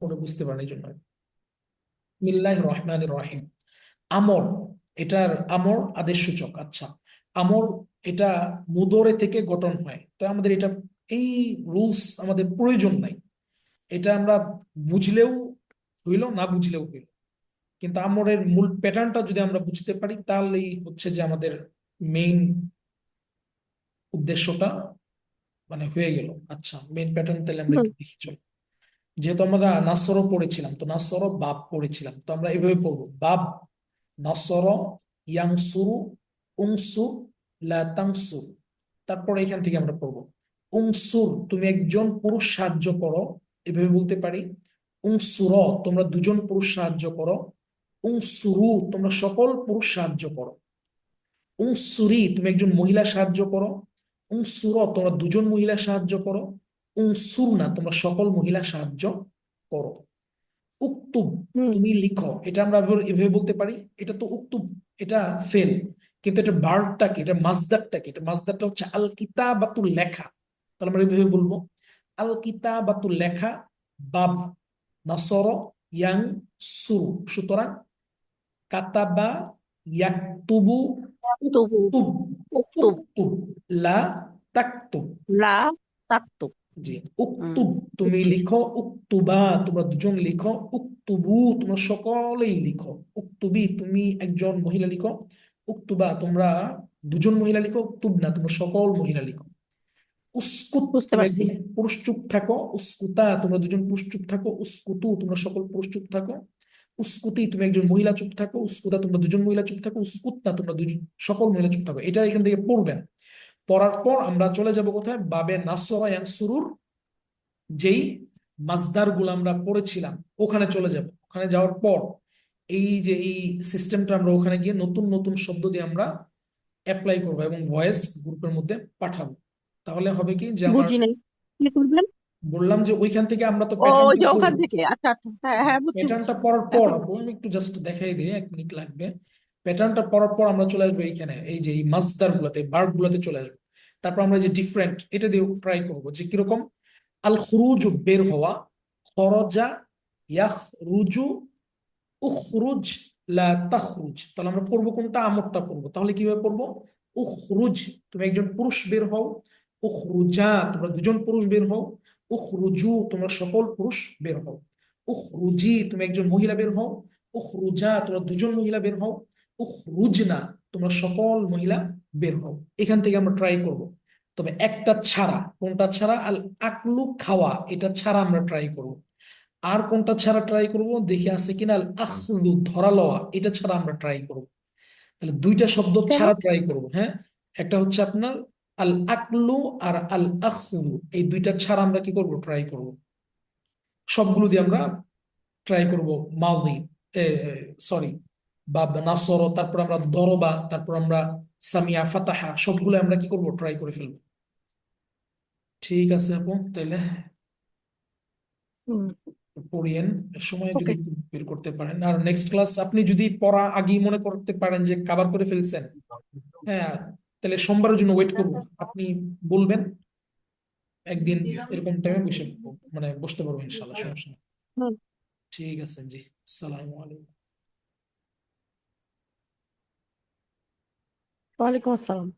ওটা বুঝতে পারেন এই জন্য। বিসমিল্লাহ রহমান রহিম। আমর এটার আমর আদেশ সূচক আচ্ছা। আমর এটা মুদরে থেকে গঠন হয় তো আমাদের এটা এই রুলস আমাদের প্রয়োজন নাই। এটা আমরা বুঝলেও হইল না বুঝলেও হইল। কিন্তু আমরের মূল প্যাটার্নটা যদি আমরা বুঝতে পারি তাহলেই হচ্ছে যে আমাদের মেইন উদ্দেশ্যটা মানে হয়ে গেল। আচ্ছা মেইন প্যাটার্ন তাহলে আমরা দেখি চলো। যেহেতু আমরা নাসরও পড়েছিলাম, তো নাসর বাপ পড়েছিলাম। তো আমরা এভাবে পড়ব বাব নাসর, ইয়াংসুরু উংসুর লা তাংসুর তারপরে এখান থেকে আমরা পড়ব। উংসুর, তুমি একজন পুরুষ সাহায্য করো, এভাবে বলতে পারি। উংসুর, তোমরা দুজন পুরুষ সাহায্য করো। উংসুরু, তোমরা সকল পুরুষ সাহায্য করো। উংসুরি, তুমি একজন মহিলা সাহায্য করো। উংসুর, তোমরা দুজন মহিলা সাহায্য করো। উংসুর না তোমরা সকল মহিলা সাহায্য করো। উক্তুব তুমি লিখো। এটা আমরা এভাবে বলতে পারি। এটা তো উক্তুব এটা ফেল। কিন্তু এটা ভার্বটা কি? এটা মাজদারটা কি? এটা মাজদারটা হচ্ছে আল কিতাবাতুল লেখা। তাহলে আমরা এভাবে বলব। আল কিতাবাতুল লেখা বাব নাসর ইয়াং সুরু। সুতরাং কাতাবা ইয়াকতুবু তবু উক্তুব। উক্তুব। উক্তুব। লা তাকতুব। লা তাকতুব। জি। উক্তুব তুমি লিখো উক্তুবা তোমরা দুজন লিখো উক্তুবু তোমরা সকলেই লিখো। উক্তুবি তুমি একজন মহিলা লিখো উক্তুবা তোমরা দুজন মহিলা লিখো উক্তুব না তোমরা সকল মহিলা লিখো। উস্কুত বুঝতে পারছি। পুরুষ চুপ থাকো উস্কুতা তোমরা দুজন পুরুষ চুপ থাকো উস্কুতু তোমরা সকল পুরুষ চুপ থাকো। উস্কুতি তুমি একজন মহিলা চুপ থাকো উস্কুতা তোমরা দুজন মহিলা চুপ থাকো উস্কুতনা তোমরা দুজন সকল মহিলা চুপ থাকো। এটা এখান থেকে পড়বেন। পড়ার পর আমরা চলে যাব কোথায়? বাবে নাসরা ইয়ানসুরুর যেই মাজদারগুলো আমরা পড়েছিলাম ওখানে চলে যাব। ওখানে যাওয়ার পর এই যে এই সিস্টেমটা আমরা ওখানে গিয়ে নতুন নতুন শব্দ দিয়ে আমরা অ্যাপ্লাই করব এবং ভয়েস গ্রুপের মধ্যে পাঠাবো। তাহলে হবে কি যে আমার বুঝি নাই কি করবেন? বললাম যে ওইখান থেকে আমরা তো ও প্যাটার্নটা ওই যে ওখান থেকে। আচ্ছা আচ্ছা। হ্যাঁ হ্যাঁ বুঝছি প্যাটার্নটা পড়ার পর আমি একটু জাস্ট দেখাই দিই এক মিনিট লাগবে। প্যাটার্নটা পড়ার পর আমরা চলে আসব এইখানে এই যে এই মাজদার গুলাতে ভার্ব গুলাতে চলে আসব। তারপর আমরা যে ডিফারেন্ট এটা দিয়ে ট্রাই করব যে কীরকম? আল খুরুজ বের হওয়া, খরজা ইয়াখরুজু উখরুজ লা তাহলে আমরা পড়ব কোনটা? আমরটা পড়ব। তাহলে কীভাবে পড়ব? উখরুজ, তুমি একজন পুরুষ বের হও। উখরুজা, তোমরা দুজন পুরুষ বের হও। উখরুজু, তোমরা সকল পুরুষ বের হও। উখরুজি, তুমি একজন মহিলা বের হও। উখরুজা, তোমরা দুজন মহিলা বের হও। উখরুজনা তোমরা সকল মহিলা বের হও। এখান থেকে আমরা ট্রাই করব। তবে একটা ছাড়া কোনটা ছাড়া? আল আকলু খাওয়া এটা ছাড়া আমরা ট্রাই করব। আর কোনটা ছাড়া ট্রাই করব? দেখি আছে কিনা? আল আখলু ধরা লওয়া এটা ছাড়া আমরা ট্রাই করব। তাহলে দুইটা শব্দ ছাড়া ট্রাই করব হ্যাঁ? একটা হচ্ছে আপনার আল আকলু আর আল আখলু এই দুইটা ছাড়া আমরা কি করব? ট্রাই করব। সবগুলো দিয়ে আমরা ট্রাই করব মাউদি সরি বা নাসর তারপর আমরা দরবা তারপর আমরা সামিয়া ফাতাহা সবগুলো আমরা কি করব? ট্রাই করে ফেলব। ঠিক আছে আপু তাহলে পড়িয়েন সময় যদি বের করতে পারেন। আর নেক্সট ক্লাস আপনি যদি পড়া আগেই মনে করতে পারেন যে কভার করে ফেলছেন হ্যাঁ তাহলে সোমবারের জন্য ওয়েট করব আপনি বলবেন একদিন এরকম টাইমে বসে মানে বসতে পারব ইনশাল্লাহ সমস্যা ঠিক আছে জি আসসালামু আলাইকুম। ওয়ালাইকুম আসসালাম